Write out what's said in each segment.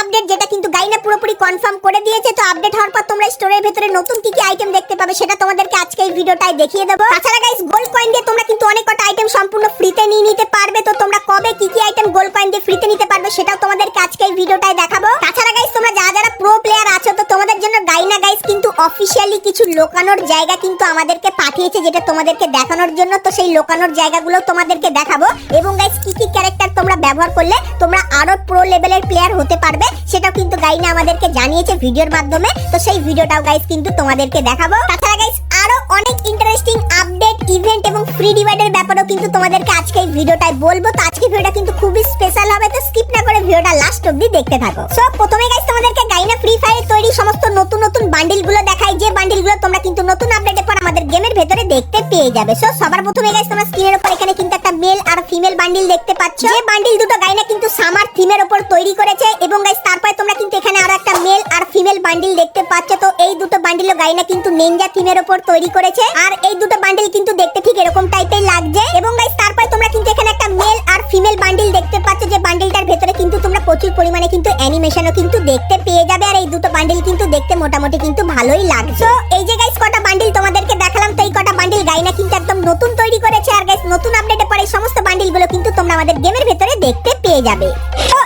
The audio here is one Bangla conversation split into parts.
আপডেট যেটা কিন্তু গাইনা পুরোপুরি কনফার্ম করে দিয়েছে, তো আপডেট হওয়ার পর তোমরা স্টোরের ভেতরে নতুন কি কি আইটেম দেখতে পাবে সেটা তোমাদেরকে আজকে এই ভিডিওটাই দেখিয়ে দেবো। তাছাড়া গাইস গোল্ড কয়েন দিয়ে তোমরা কিন্তু অনেক কটা আইটেম সম্পূর্ণ ফ্রিতে নিয়ে নিতে পারবে, তো তোমরা কবে কি কি আইটেম গোল্ড কয়েন দিয়ে ফ্রিতে নিতে পারবে সেটাও তোমাদেরকে আজকে এই ভিডিওটাই দেখাবো। তাছাড়া গাইস তোমরা যা যারা অফিসিয়ালি কিছু লোকানোর জায়গা কিন্তু আমাদেরকে পাঠিয়েছে যেটা তোমাদেরকে দেখানোর জন্য। তো সেই লোকানোর জায়গাগুলো তোমাদেরকে দেখাবো। এবং গাইস কি কি ক্যারেক্টার তোমরা ব্যবহার করলে তোমরা আরও প্রো লেভেলের প্লেয়ার হতে পারবে, সেটাও কিন্তু গাইনা আমাদেরকে জানিয়েছে ভিডিওর মাধ্যমে। তো সেই ভিডিওটাও গাইস কিন্তু তোমাদেরকে দেখাবো। তাছাড়া গাইস আরও অনেক ইন্টারেস্টিং আপডেট ইভেন্ট এবং ফ্রি ডিভাইডের ব্যাপারেও কিন্তু তোমাদেরকে আজকে এই ভিডিওটাই বলব। তো আজকে ভিডিওটা কিন্তু খুবই স্পেশাল হবে, তো স্কিপ না করে ভিডিওটা লাস্ট অবধি দেখতে থাকো। সো প্রথমে ফ্রি ফায়ার তৈরি সমস্ত নতুন নতুন বান্ডিলগুলো দেখাই যে বান্ডিলগুলো তোমরা কিন্তু নতুন আপডেটের পর আমাদের গেমের ভেতরে দেখতে পেয়ে যাবে। সো সবার প্রথমে গাইস তোমরা স্ক্রিনের উপর এখানে কিন্তু মেল আর ফিমেল বান্ডিল দেখতে পাচ্ছ। যে বান্ডিল দুটো গাইনা কিন্তু সামার থিমের উপর তৈরি করেছে এবং গাইস তারপরে তোমরা কিন্তু এখানে আরও একটা মেল আর ফিমেল বান্ডিল দেখতে পাচ্ছ। তো এই দুটো বান্ডিলও গাইনা কিন্তু নিনজা থিমের উপর তৈরি করেছে। আর এই দুটো বান্ডিল কিন্তু দেখতে ঠিক এরকম টাইপের লাগছে। এবং গাইস তারপরে তোমরা কিন্তু এখানে একটা মেল আর ফিমেল বান্ডিল দেখতে পাচ্ছ। যে বান্ডিলটার ভেতরে কিন্তু তোমরা প্রচুর পরিমাণে কিন্তু অ্যানিমেশনও কিন্তু দেখতে পেয়ে যাবে। আর এই দুটো বান্ডিল কিন্তু দেখতে মোটামুটি কিন্তু ভালোই লাগছে। এই যে গাইস কটা বান্ডিল তোমাদেরকে দেখালাম। তো এই কটা বান্ডিল গাইনা কিন্তু একদম নতুন তৈরি করেছে। আর গাইস নতুন আপডেটে সমস্ত বান্ডিলগুলো কিন্তু তোমরা আমাদের গেমের ভেতরে দেখতে পেয়ে যাবে। তো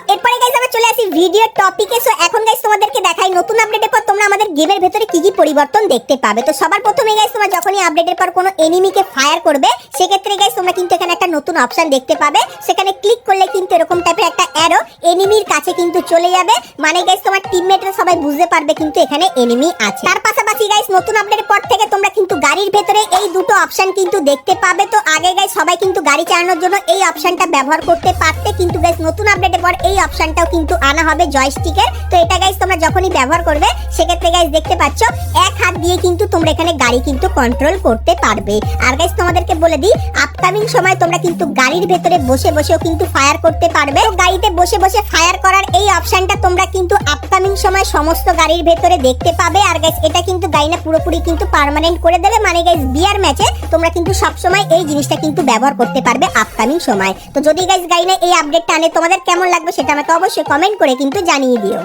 আসি ভিডিও টপিকে সো এখন গাইস তোমাদেরকে দেখাই নতুন আপডেটের পর তোমরা আমাদের গেমের ভেতরে কি কি পরিবর্তন দেখতে পাবে। তো সবার প্রথমে গাইস তোমরা যখনই আপডেটের পর কোনো এনিমিকে ফায়ার করবে, সেক্ষেত্রে গাইস তোমরা কিন্তু এখানে একটা নতুন অপশন দেখতে পাবে। সেখানে ক্লিক করলে কিন্তু এরকম টাইপের একটা অ্যারো এনিমির কাছে কিন্তু চলে যাবে। মানে গাইস তোমার টিমমেটরা সবাই বুঝতে পারবে কিন্তু এখানে এনিমি আছে। তার পাশাপাশি গাইস নতুন আপডেটের পর থেকে তোমরা কিন্তু গাড়ির ভেতরে এই দুটো অপশন কিন্তু দেখতে পাবে। তো আগে গাইস সবাই কিন্তু গাড়ি চালানোর জন্য এই অপশনটা ব্যবহার করতে পারতে, কিন্তু গাইস নতুন আপডেটের পর এই অপশনটাও কিন্তু আনা হবে জয়স্টিকের তো এটা গাইস তোমরা যখনই ব্যবহার করবে, সেক্ষেত্রে গাইস দেখতে পাচ্ছ, এক হাত দিয়ে কিন্তু তোমরা এখানে গাড়ি কিন্তু কন্ট্রোল করতে পারবে। আর গাইস তোমাদেরকে বলে দিই আপকামিং সময় তোমরা কিন্তু গাড়ির ভেতরে বসে বসেও কিন্তু ফায়ার করতে পারবে। গাড়িতে বসে বসে ফায়ার করার এই অপশনটা তোমরা কিন্তু আপকামিং সময় সমস্ত গাড়ির ভেতরে দেখতে পাবে। আর গাইস এটা কিন্তু গাইনা পুরোপুরি কিন্তু পার্মানেন্ট করে দেবে। মানে গাইস বিয়ার ম্যাচে তোমরা কিন্তু সব সময় এই জিনিসটা কিন্তু ব্যবহার করতে পারবে আপকামিং সময়। তো যদি গাইস গাইনা এই আপডেটটা আনে, তোমাদের কেমন লাগবে সেটা আমাকে অবশ্যই কমেন্ট করে কিন্তু জানিয়ে দিও।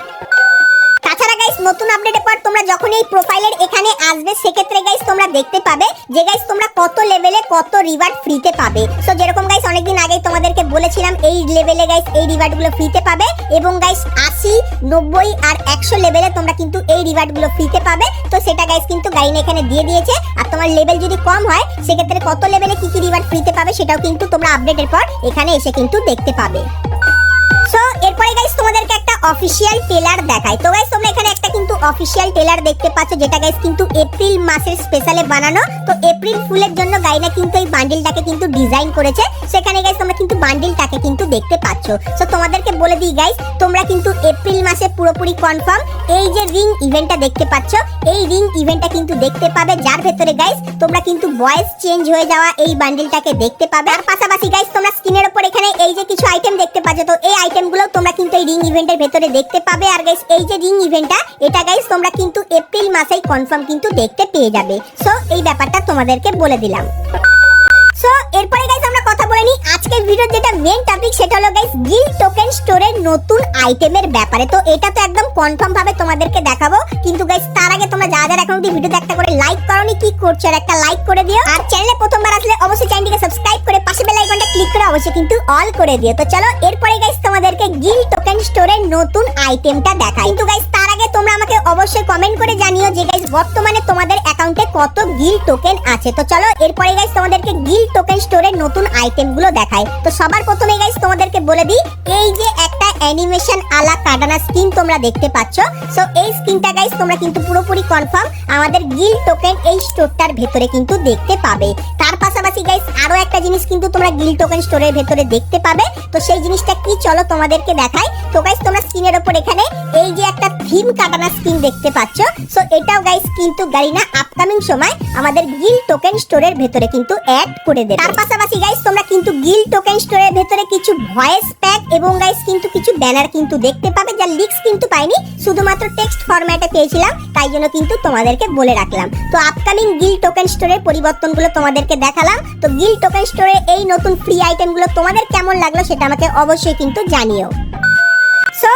তাছাড়া গাইস নতুন আপডেটের পর তোমরা যখন এই প্রোফাইলের এখানে আসবে, সেক্ষেত্রে গাইস তোমরা দেখতে পাবে যে গাইস তোমরা কত লেভেলে কত রিওয়ার্ড ফ্রিতে পাবে। সো যেরকম গাইস অনেকদিন তোমাদেরকে বলেছিলাম, এই লেভেলে গাইস এই রিওয়ার্ডগুলো ফ্রিতে পাবে এবং গাইস আশি, নব্বই আর একশো লেভেলে তোমরা কিন্তু এই রিওয়ার্ডগুলো ফ্রিতে পাবে। তো সেটা গাইস কিন্তু গাইন এখানে দিয়ে দিয়েছে। আর তোমার লেভেল যদি কম হয়, সেক্ষেত্রে কত লেভেলে কি কি রিওয়ার্ড ফ্রিতে পাবে সেটাও কিন্তু তোমরা আপডেটের পর এখানে এসে কিন্তু দেখতে পাবে। অফিসিয়াল টেলার দেখাই তো গাইস তোমরা এখানে একটা কিন্তু অফিসিয়াল টেলার দেখতে পাচ্ছ, যেটা গাইস কিন্তু এপ্রিল মাসের স্পেশালে বানানো। তো এপ্রিল ফুলের জন্য গাইনা কিন্তু এই বান্ডিলটাকে কিন্তু ডিজাইন করেছে। সেখানে গাইস তোমরা কিন্তু বান্ডিলটাকে কিন্তু দেখতে পাচ্ছ। সো তোমাদেরকে বলে দিই গাইস তোমরা কিন্তু এপ্রিল মাসে পুরোপুরি কনফার্ম এই যে রিং ইভেন্টটা দেখতে পাচ্ছ, এই রিং ইভেন্টটা কিন্তু দেখতে পাবে। যার ভেতরে গাইস তোমরা কিন্তু ভয়েস চেঞ্জ হয়ে যাওয়া এই বান্ডিলটাকে দেখতে পাবে। আর পাশাপাশি গাইস তোমরা স্ক্রিনের উপর এখানে এই যে কিছু আইটেম দেখতে পাচ্ছ, তো এই আইটেমগুলো তোমরা কিন্তু এই রিং ইভেন্টের ভেতরে দেখতে পাবে। আর গাইস এই যে রিং ইভেন্টটা এটা গাইস তোমরা কিন্তু এপ্রিল মাসেই কনফার্ম কিন্তু দেখতে পেয়ে যাবে। সো এই ব্যাপারটা তোমাদেরকে বলে দিলাম। ভিডিওর যেটা মেন টপিক সেটা হলো গাইস গিল টোকেন স্টোরের নতুন আইটেমের ব্যাপারে। তো এটা তো একদম কনফার্ম ভাবে তোমাদেরকে দেখাবো। কিন্তু গাইস তার আগে তোমরা যারা যারা এখন ভিডিওতে একটা করে লাইক করনি, কি করছ আর একটা লাইক করে দিও। আর চ্যানেলে প্রথমবার আসলে অবশ্যই চ্যানেলটিকে সাবস্ক্রাইব করে পাশে বেল আইকনটা ক্লিক করে অবশ্যই কিন্তু অল করে দিও। তো চলো, এরপরে গাইস তোমাদেরকে গিল টোকেন স্টোরের নতুন আইটেমটা দেখাই। কিন্তু গাইস তার আগে তোমরা আমাকে অবশ্যই কমেন্ট করে জানিও যে গাইস বর্তমানে তোমাদের অ্যাকাউন্টে কত গিল টোকেন আছে। তো চলো, এরপরে গাইস তোমাদেরকে গিল টোকেন স্টোরের নতুন আইটেমগুলো দেখায় তো সবার প্রথমে গাইস তোমাদেরকে বলে দিই, এই যে একটা অ্যানিমেশন আলা কাটানা স্কিন তোমরা দেখতে পাচ্ছ। সো এই স্কিনটা গাইস তোমরা কিন্তু পুরোপুরি কনফার্ম আমাদের গিল টোকেন এই স্টোরটার ভেতরে কিন্তু দেখতে পাবে। তার পাশাপাশি গাইস আরও একটা জিনিস কিন্তু তোমরা গিল টোকেন স্টোরের ভেতরে দেখতে পাবে। তো সেই জিনিসটা কি চলো তোমাদেরকে দেখাই। তো গাইস তোমরা স্ক্রিনের উপর এখানে এই যে একটা থিম কাটানা স্কিন দেখতে পাচ্ছ। সো এটাও গাইস কিন্তু গাড়িনা আপকামিং সময় আমাদের গিল টোকেন স্টোরের ভেতরে কিন্তু অ্যাড করে দেবে। তার পাশাপাশি গাইস তোমরা কিন্তু গিল টোকেন স্টোরের ভেতরে কিছু ভয়েস প্যাক এবং গাইস কিন্তু কিছু ব্যানার কিন্তু দেখতে পাবে, যা লিক্স কিন্তু পাইনি শুধুমাত্র টেক্সট ফরম্যাটে পেয়েছিলাম, তাই জন্য কিন্তু তোমাদেরকে বলে রাখলাম। তো আপকামিং গিল টোকেন স্টোরের পরিবর্তনগুলো তোমাদেরকে দেখালাম। তো গিল টোকেন স্টোরে এই নতুন ফ্রি আইটেমগুলো তোমাদের কেমন লাগল সেটা আমাকে অবশ্যই কিন্তু জানিও। সো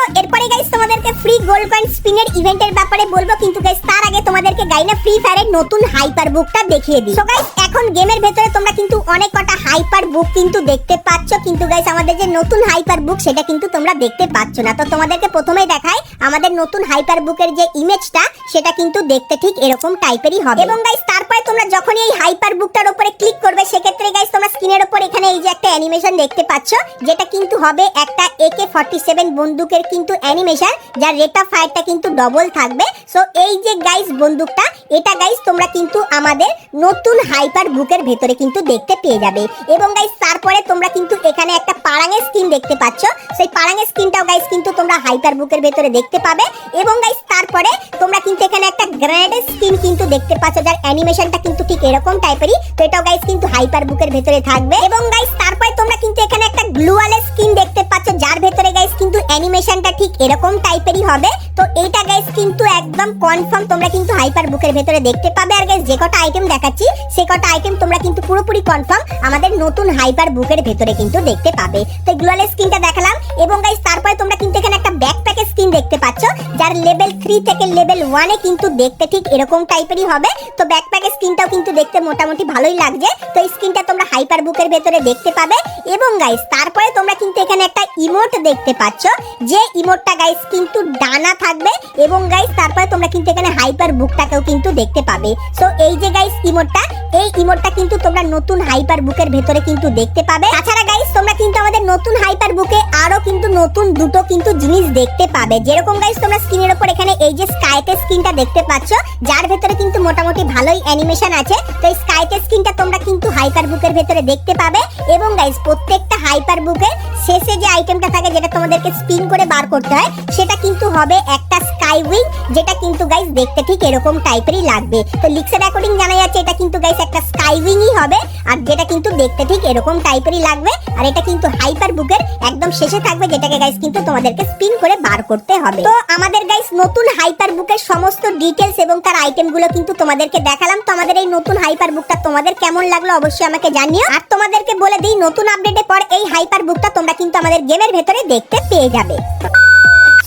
তোমাদেরকে ফ্রি গোল্ড কয়েন স্পিনের ইভেন্টের ব্যাপারে বলব, কিন্তু গাইস তার আগে তোমাদেরকে গাইনা ফ্রি ফায়ারের নতুন হাইপার বুকটা দেখিয়ে দিই। সো গাইস এখন গেমের ভেতরে তোমরা কিন্তু অনেক কটা হাইপার বুক কিন্তু দেখতে পাচ্ছ, কিন্তু গাইস আমাদের যে নতুন হাইপার বুক সেটা কিন্তু তোমরা দেখতে পাচ্ছ না। তো তোমাদেরকে প্রথমেই দেখাই, আমাদের নতুন হাইপার বুকের যে ইমেজটা সেটা কিন্তু দেখতে ঠিক এরকম টাইপেরই হবে। এবং গাইস তোমরা যখনই এই হাইপার বুকটার উপরে ক্লিক করবে, সেক্ষেত্রে গাইস তোমরা স্ক্রিনের উপর এখানে এই যে একটা অ্যানিমেশন দেখতে পাচ্ছ, যেটা কিন্তু হবে একটা একে ফর্টি সেভেন বন্দুকের কিন্তু অ্যানিমেশন যার রেট অফ ফায়ারটা কিন্তু ডবল থাকবে। সো এই যে গাইস বন্দুকটা, এটা গাইস তোমরা কিন্তু আমাদের নতুন হাইপার বুকের ভেতরে কিন্তু দেখতে পেয়ে যাবে। এবং গাইস তারপরে তোমরা কিন্তু এখানে একটা পারাঙের স্কিন দেখতে পাচ্ছ। সেই পারাঙের স্কিনটাও গাইস কিন্তু তোমরা হাইপার বুকের ভেতরে দেখতে পাবে। এবং গাইস তারপরে তোমরা কিন্তু এখানে একটা গ্রেনেডের স্কিন কিন্তু দেখতে পাচ্ছ, যার অ্যানিমেশনটা কিন্তু ঠিক এরকম টাইপেরই। তো এটাও গাইস কিন্তু হাইপার বুকের ভেতরে থাকবে। এবং গাইস তারপরে তোমরা কিন্তু এখানে একটা গ্লুয়ালের স্কিন দেখতে পাচ্ছ যার ভেতরে গাইস কিন্তু অ্যানিমেশনটা ঠিক এরকম টাইপেরই হবে। তো এইটা গাইস কিন্তু একদম কনফার্ম তোমরা কিন্তু হাইপার বুকের ভেতরে দেখতে পাবে। আর গাইস যে কটা আইটেম দেখাচ্ছি, সে কটা আইটেম তোমরা কিন্তু পুরোপুরি কনফার্ম আমাদের নতুন হাইপার বুকের ভেতরে কিন্তু দেখতে পাবে। তো গ্লুয়ালের স্কিনটা দেখালাম। এবং গাইস তারপরে তোমরা কিন্তু এখানে একটা ব্যাকপ্যাকের স্কিন দেখতে পাচ্ছ, যার লেভেল থ্রি থেকে লেভেল ওয়ানে কিন্তু দেখতে ঠিক এরকম টাইপেরই হবে। তো ব্যাকপ্যাকের স্কিনটাও কিন্তু দেখতে মোটামুটি ভালোই লাগছে। তো এই স্কিনটা তোমরা হাইপার বুকের ভেতরে দেখতে পাবে। এবং গাইস তারপরে তোমরা কিন্তু এখানে একটা ইমোট দেখতে পাচ্ছ। যে ইমোটটা গাইস কিন্তু ডানা থাকবে এবং গাইস তারপরে তোমরা কিন্তু এখানে হাইপার বুকটাকেও কিন্তু দেখতে পাবে। সো এই যে গাইস ইমোটটা এই ইমোটটা কিন্তু তোমরা নতুন হাইপার বুকের ভেতরে কিন্তু দেখতে পাবে। তাছাড়া গাইস তোমরা কিন্তু আমাদের নতুন হাইপার বুকে আরও কিন্তু নতুন দুটো কিন্তু জিনিস দেখতে পাবে। যেরকম গাইস তোমরা স্ক্রিনের উপর এখানে এই যে স্কাইতে স্ক্রিনটা দেখতে পাচ্ছ, যার ভেতরে কিন্তু মোটামুটি ভালোই অ্যানিমেশন আছে। তো এই স্কাইতে স্ক্রিনটা তোমরা কিন্তু হাইপার বুকের ভেতরে দেখতে পাবে এবং গাইস প্রত্যেকটা হাইপার বুকের শেষে যে আইটেমটা থাকে যেটা তোমাদেরকে স্পিন করে বার করতে হয় সেটা কিন্তু হবে একটা স্কাই উইং যেটা কিন্তু গাইস দেখতে ঠিক এরকম টাইপেরই লাগবে। তো লিক্সের অ্যাকর্ডিং জানা যাচ্ছে এটা কিন্তু গাইস একটা স্কাই উইংই হবে, আর যেটা কিন্তু দেখতে ঠিক এরকম টাইপেরই লাগবে, আর এটা কিন্তু হাইপার বুকের একদম শেষে থাকবে, যেটাকে গাইস কিন্তু তোমাদেরকে স্পিন করে বার করতে হবে। তো আমাদের গাইস নতুন হাইপার বুকের সমস্ত ডিটেলস এবং তার আইটেমগুলো কিন্তু তোমাদেরকে দেখালাম। তো আমাদের এই নতুন হাইপার বুকটা তোমাদের কেমন লাগল অবশ্যই আমাকে জানিও। আর তোমাদেরকে বলে দিই, নতুন আপডেটের পর এই হাইপার বুকটা তোমরা কিন্তু আমাদের গেমের ভেতরে দেখতে পেয়ে যাবে।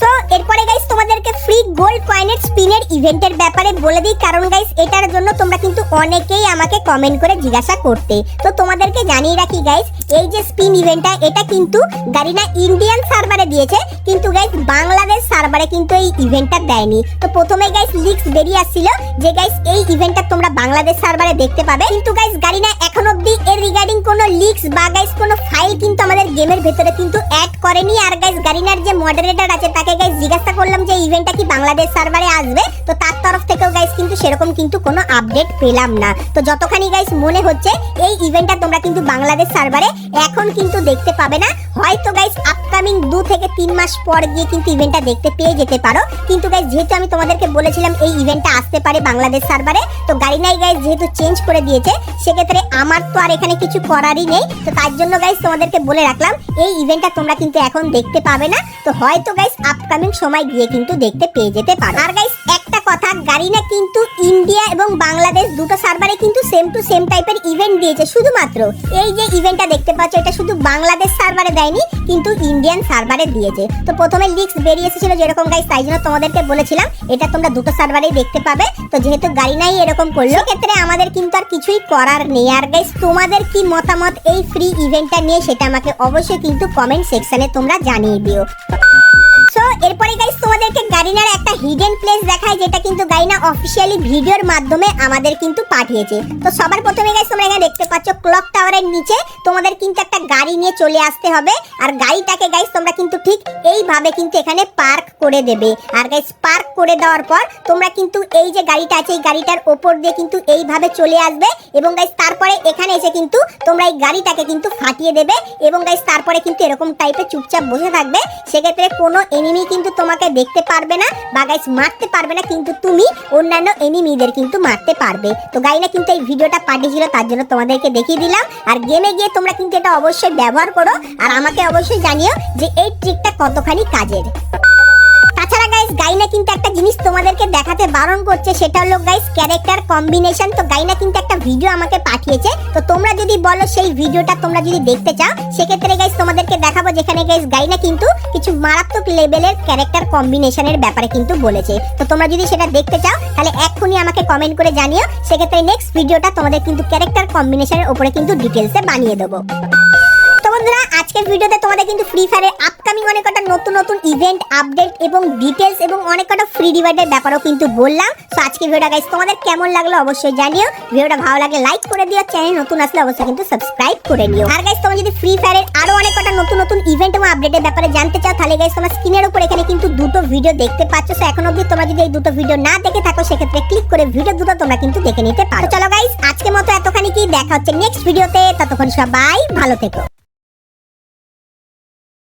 সো এরপরে গাইস তোমাদেরকে ফ্রি গোল্ড কয়েনের স্পিনের ইভেন্টের ব্যাপারে বলে দিই। কারণ গাইস এটার জন্য তোমরা কিন্তু অনেকেই আমাকে কমেন্ট করে জিজ্ঞাসা করতে। তো তোমাদেরকে জানিয়ে রাখি গাইস এই যে স্পিন ইভেন্টটা এটা কিন্তু গারিনা ইন্ডিয়ান সার্ভারে দিয়েছে। কিন্তু গাইস বাংলাদেশ সার্ভারে কিন্তু এই ইভেন্টটা দেয়নি। তো প্রথমে গাইস লিক্স বেরিয়ে আসছিল যে গাইস এই ইভেন্টটা তোমরা বাংলাদেশ সার্ভারে দেখতে পাবে। কিন্তু গাইস গারিনা, এখন অবধি এর রিগার্ডিং কোনো লিক্স বা গাইস কোনো ফাইল কিন্তু আমাদের গেমের ভেতরে কিন্তু অ্যাড করেনি। আর গাইস গারিনার যে মডারেটর আছে, তাকে গাইস জিজ্ঞাসা করলাম যে ইভেন্টটা কি বাংলাদেশ সার্ভারে আসবে? তো তার তরফ থেকেও গাইস কিন্তু সেরকম কিন্তু কোনো আপডেট পেলাম না। তো যতখানি গাইস মনে হচ্ছে, এই ইভেন্টটা তোমরা কিন্তু বাংলাদেশ সার্ভারে এখন কিন্তু দেখতে পাবে না। হয়তো গাইস আপকামিং দু থেকে তিন মাস পর গিয়ে কিন্তু ইভেন্টটা দেখতে পেয়ে যেতে পারো। কিন্তু গাইস যেহেতু আমি তোমাদেরকে বলেছিলাম এই ইভেন্টটা আসতে পারে বাংলাদেশ সার্ভারে তো গাড়িনাই গাইস যেহেতু চেঞ্জ করে দিয়েছে, সেক্ষেত্রে আমার তো আর এখানে কিছু করারই নেই। তো তার জন্য গাইস তোমাদেরকে বলে রাখলাম, এই ইভেন্টটা তোমরা কিন্তু এখন দেখতে পাবে না। তো হয়তো গাইস আপকামিং সময় গিয়ে কিন্তু দেখতে পেয়ে যেতে পারো। আর গাইস একটা কথা, গাড়িনা কিন্তু ইন্ডিয়া এবং বাংলাদেশ দুটো সার্ভারে কিন্তু সেম টু সেম টাইপের ইভেন্ট দিয়েছে। শুধুমাত্র এই যে ইভেন্টটা দেখতে পাচ্ছ, এটা শুধু বাংলাদেশ সার্ভারে দেয়নি, কিন্তু ইন্ডিয়ান সার্ভারে দিয়েছে। তো প্রথমে লিক্স বেরিয়ে এসেছিল যেরকম গাইস তাই জন্য তোমাদেরকে বলেছিলাম, এটা তোমরা দুটো সার্ভারেই দেখতে পাবে। তো যেহেতু গাড়িনাই এরকম করল ক্ষেত্রে আমাদের কিন্তু আর কিছুই করার নেই। আর গাইস তোমাদের কি মতামত এই ফ্রি ইভেন্টটা নিয়ে, সেটা আমাকে অবশ্যই কিন্তু কমেন্ট সেকশনে তোমরা জানিয়ে দিও। সো এরপরে গাইস তোমাদেরকে গারিনার একটা হিডেন প্লেস দেখায়, যেটা কিন্তু গাইনা অফিসিয়ালি ভিডিওর মাধ্যমে আমাদের কিন্তু পাঠিয়েছে। তো সবার প্রথমে গাইস তোমরা এখানে দেখতে পাচ্ছ ক্লক টাওয়ারের নিচে তোমাদের কিন্তু একটা গাড়ি নিয়ে চলে আসতে হবে। আর গাড়িটাকে গাইস তোমরা কিন্তু ঠিক এইভাবে কিন্তু এখানে পার্ক করে দেবে। আর গাইস পার্ক করে দেওয়ার পর তোমরা কিন্তু এই যে গাড়িটা আছে, এই গাড়িটার ওপর দিয়ে কিন্তু এইভাবে চলে আসবে। এবং গাইস তারপরে এখানে এসে কিন্তু তোমরা এই গাড়িটাকে কিন্তু ফাটিয়ে দেবে। এবং গাইস তারপরে কিন্তু এরকম টাইপের চুপচাপ বসে থাকবে। সেক্ষেত্রে কোনো এনিমি কিন্তু তোমাকে দেখতে পারবে না, বা গাইস মারতে পারবে না, কিন্তু তুমি অন্যান্য এনিমিদের কিন্তু মারতে পারবে। তো গাইনা কিন্তু এই ভিডিওটা পাঠিয়েছিল তার জন্য তোমাদেরকে দেখিয়ে দিলাম। আর গেমে গিয়ে তোমরা কিন্তু এটা অবশ্যই ব্যবহার করো, আর আমাকে অবশ্যই জানিও যে এই ট্রিকটা কতখানি কাজের। গাইনা কিন্তু একটা জিনিস তোমাদেরকে দেখাতে বারণ করছে, সেটা হলো গাইস ক্যারেক্টার কম্বিনেশন তো গাইনা কিন্তু একটা ভিডিও আমাকে পাঠিয়েছে। তো তোমরা যদি বলো সেই ভিডিওটা তোমরা যদি দেখতে চাও, সেক্ষেত্রে গাইস তোমাদেরকে দেখাবো যেখানে গাইস গাইনা কিন্তু কিছু মারাত্মক লেভেলের ক্যারেক্টার কম্বিনেশনের ব্যাপারে কিন্তু বলেছে। তো তোমরা যদি সেটা দেখতে চাও, তাহলে এক্ষুনি আমাকে কমেন্ট করে জানিও। সেক্ষেত্রে নেক্সট ভিডিওটা তোমাদের কিন্তু ক্যারেক্টার কম্বিনেশনের উপরে কিন্তু ডিটেলসে বানিয়ে দেবো। বন্ধুরা, আজকের ভিডিওতে তোমাদের কিন্তু ফ্রি ফায়ারের আপকামিং অনেক কটা নতুন নতুন ইভেন্ট আপডেট এবং ডিটেলস এবং অনেক কটা ফ্রি ডিভাইডের ব্যাপারও কিন্তু বললাম। তো আজকের ভিডিওটা গাইস তোমাদের কেমন লাগল অবশ্যই জানিও। ভিডিওটা ভালো লাগলে লাইক করে দিও চ্যানেল নতুন আসলে অবশ্যই কিন্তু সাবস্ক্রাইব করে নিও। আর গাইস তোমরা যদি ফ্রি ফায়ারের আরও অনেক কটা নতুন নতুন ইভেন্ট এবং আপডেটের ব্যাপারে জানতে চাও, তাহলে গাইস তোমার স্ক্রিনের উপর এখানে কিন্তু দুটো ভিডিও দেখতে পাচ্ছ। তো এখন অবধি তোমরা যদি এই দুটো ভিডিও না দেখে থাকো, সেক্ষেত্রে ক্লিক করে ভিডিও দুটো তোমরা কিন্তু দেখে নিতে পারো। চলো গাইস আজকের মতো এতখানি কি? দেখা হচ্ছে নেক্সট ভিডিওতে ততক্ষণ সবাই ভালো থেকো।